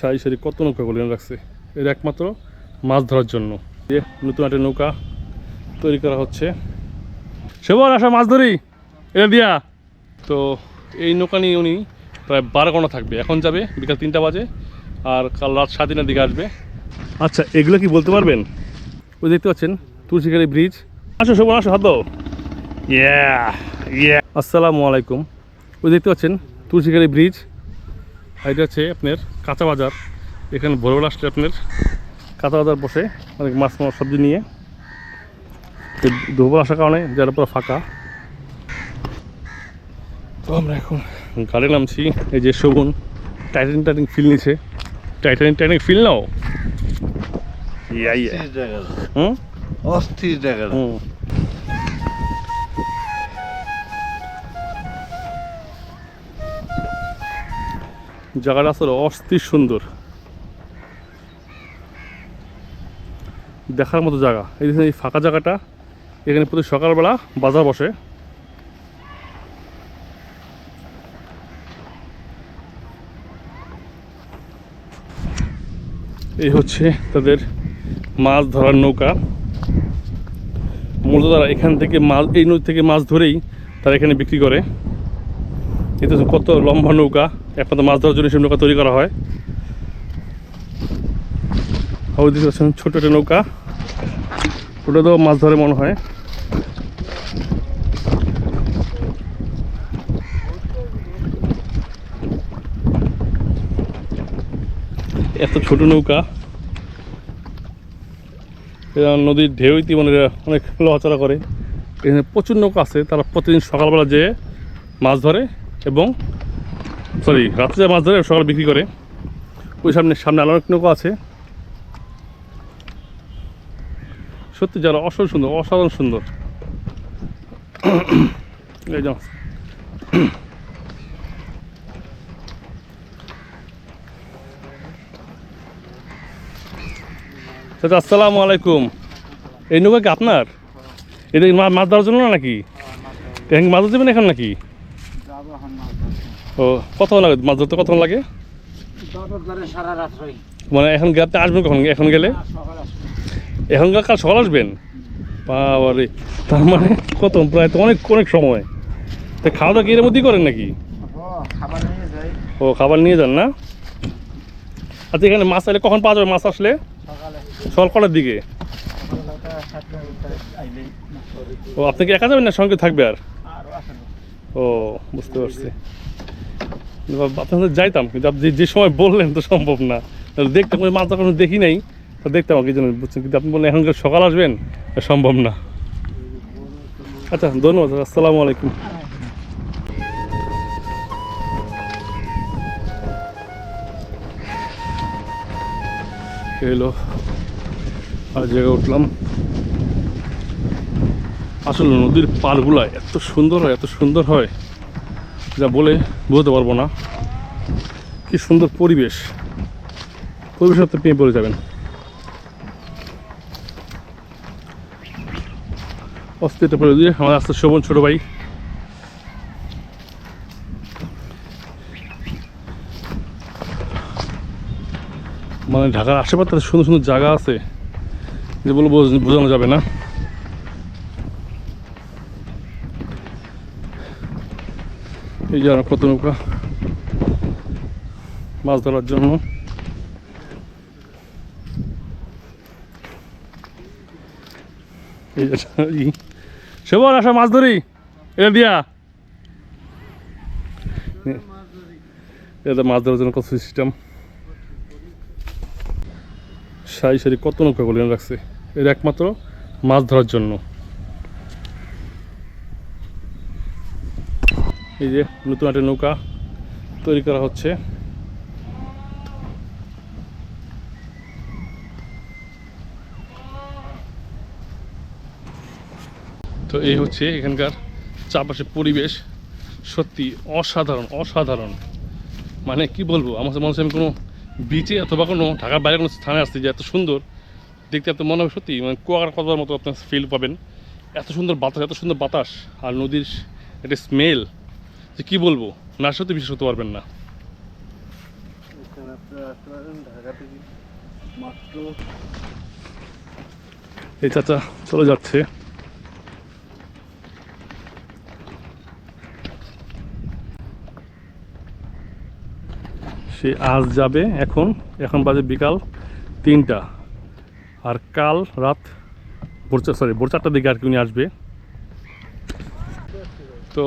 সারি সারি কত নৌকাগুলো এনে রাখছে। এর একমাত্র মাছ ধরার জন্য। যে নতুন একটা নৌকা তৈরি করা হচ্ছে। সেবার আসা মাছ ধরি। এটা দিয়া। তো এই নৌকা নিয়ে উনি প্রায় বারো ঘণ্টা থাকবে। এখন যাবে বিকাল তিনটা বাজে আর কাল রাত সাড়ে তিনটার দিকে আসবে। আচ্ছা এগুলো কি বলতে পারবেন? ওই দেখতে পাচ্ছেন তুলসীখালী ব্রিজ। আসো শোভন আসো, হাত ইয়া ইয়া আসসালামু আলাইকুম। ওই দেখতে পাচ্ছেন তুলসীখালী ব্রিজ। এটা হচ্ছে আপনার কাঁচা বাজার। এখানে ভোরবেলা আসলে আপনার কাঁচা বাজার বসে অনেক মাছ মাছ সবজি নিয়ে। তো দুপুর আসার কারণে যারা পুরো ফাঁকা। তো আমরা এখন গাড়ি নামছি এই যে শগুন। টাইটানিক টাইটানিক ফিল নিছে টাইটানিক টাইটানিক ফিল নাও? Yeah yeah hmm? অস্থির জায়গা। হুম। জায়গাটা আসলে অস্থির সুন্দর। দেখার মতো জায়গা। এই দেখুন এই ফাঁকা জায়গাটা, এখানে প্রতি সকালবেলা বাজার বসে। এই হচ্ছে তাদের মাছ ধরার নৌকা। মূলত তারা এখান থেকে মাছ, এই নদী থেকে মাছ ধরেই তারা এখানে বিক্রি করে। এতে কত লম্বা নৌকা। একমাত্র মাছ ধরার জন্য সেই নৌকা তৈরি করা হয়। আছেন ছোট একটা নৌকা। ওটা তো মাছ ধরে মনে হয়। এত ছোট নৌকা। এরা নদীর ঢেউ মানে অনেক লড়াচড়া করে। এখানে প্রচুর নৌকা আছে। তারা প্রতিদিন সকালবেলা যেয়ে মাছ ধরে। এবং সরি রাত্রে যেয়ে মাছ ধরে সকালে বিক্রি করে। ওই সামনে সামনে অনেক নৌকা আছে। সত্যি যারা অসাধারণ সুন্দর অসাধারণ সুন্দর। এই যে আসসালামু আলাইকুম। এই নৌকা কি আপনার? এটা মাছ ধরার জন্য নাকি? মাছ ধরতে যাবেন এখন নাকি? ও কতক্ষণ লাগে? মাছ ধরতে কতক্ষণ লাগে? মানে এখন আপনি আসবেন কখন? এখন গেলে? এখন কাল সকাল আসবেন? বাবারে, তার মানে কত? প্রায় তো অনেক অনেক সময়। তা খাওয়া দাওয়া কি এর মধ্যেই করেন নাকি? ও, খাবার নিয়ে যান না? আচ্ছা এখানে মাছ আসলে কখন পাওয়া যাবে মাছ আসলে? সকালে কটার দিকে? ও, আপনি কি একা যাবেন না সঙ্গে থাকবে আর? ও, বুঝতে পারছি। আপনার সাথে যাইতাম, কিন্তু আপনি যে সময় বললেন তো সম্ভব না। দেখতাম মাছ কখনো দেখি নাই, তো দেখতাম কি জন্য বুঝছেন, কিন্তু আপনি বললেন, এখনকার সকাল আসবেন সম্ভব না। আচ্ছা ধন্যবাদ, আসসালামু আলাইকুম। এলো আর জায়গায় উঠলাম। আসলে নদীর পাড়গুলা এত সুন্দর হয়, এত সুন্দর হয়, যা বলে বলতে পারব না। কি সুন্দর পরিবেশ। পরিবেশ আপনি পেয়ে পড়ে যাবেন। অস্থিরটা পড়ে দিয়ে আমার আস্তে শোভন ছোট ভাই। মানে ঢাকার আশেপাশে সুন্দর সুন্দর জায়গা আছে, যে বলে বোঝ- বোঝানো যাবে না। এই যে কত নৌকা। মাছ ধরার জন্য। এই যে আসা মাছ ধরি। এটা দিয়া। এটা মাছ ধরার জন্য কত সিস্টেম সারি সারি কত নৌকাগুলো এনে রাখছে। এর একমাত্র মাছ ধরার জন্য। এই যে নতুন একটা নৌকা তৈরি করা হচ্ছে। তো এই হচ্ছে এখানকার চারপাশের পরিবেশ। সত্যি অসাধারণ অসাধারণ। মানে কি বলব, আমার মনে হচ্ছে আমি কোনো বিচে অথবা কোনো ঢাকার বাইরে কোনো স্থানে আসছি যে এত সুন্দর। দেখতে এত মনে হবে সত্যি মানে কুয়াকার কথার মতো আপনার ফিল পাবেন। এত সুন্দর বাতাস, এত সুন্দর বাতাস আর নদীর একটা স্মেল যে কি বলব? না সত্যি বিশ্বাস করতে পারবেন না। এই চাচা চলে যাচ্ছে। সে আজ যাবে এখন এখন বাজে বিকাল তিনটা। আর কাল রাত ভোর সরি ভোর চারটার দিকে আর কি উনি আসবে। তো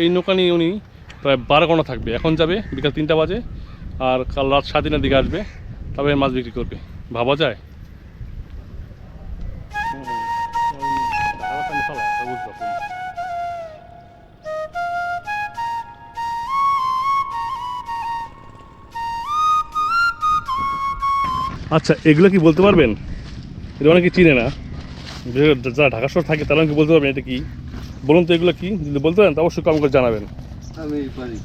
এই নৌকা নিয়ে উনি প্রায় বারো ঘণ্টা থাকবে। এখন যাবে বিকাল তিনটা বাজে আর কাল রাত সাড়ে তিনটার দিকে আসবে, তবে মাছ বিক্রি করবে। ভাবা যায়? আচ্ছা এগুলো কি বলতে পারবেন? এটা অনেকে চিনে না। যারা ঢাকা শহর থাকে তারা কি বলতে পারবেন এটা কি? বলুন তো এগুলো কি? যদি বলতে পারেন তো অবশ্যই কম করে জানাবেন। আমি পারি।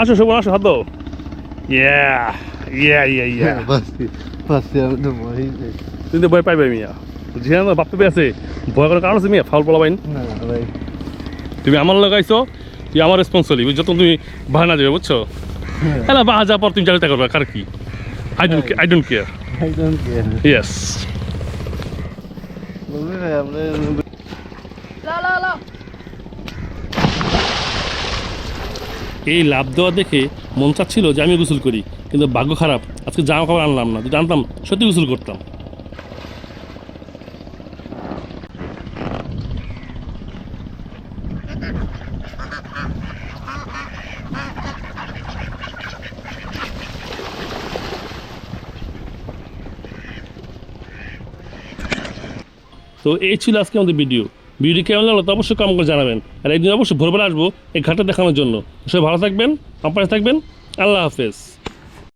আসো শোভন আসো হাত দাও। ইয়া ইয়া ইয়া ইয়া তুমি তো ভয় পাইবে মিয়া। জিহান বাপ পেয়ে আছে। ভয় করার কারণ আছে মিয়া ফাউল পলা বাইন তুমি আমার লাগাইছো তুই আমার রেসপন্সিবলি যত তুমি বাহানা দেবে বুঝছ? হ্যাঁ। বাহা যাওয়ার পর তুমি জানিতে করবে কার কি? I don't I don't care I don't care yes আমরা এই লাভ দেওয়া দেখে মন চাচ্ছিল যে আমি গোসল করি, কিন্তু ভাগ্য খারাপ। আজকে জামা কাপড় আনলাম না, যদি আনতাম সত্যি গোসল করতাম। তো এই ছিল আজকে আমাদের ভিডিও ভিডিও কেমন লাগল তো অবশ্যই কম করে জানাবেন। আর একদিন অবশ্যই ভোরবেলা আসব এই ঘাটটা দেখানোর জন্য। সবাই ভালো থাকবেন আপনার থাকবেন। আল্লাহ হাফেজ।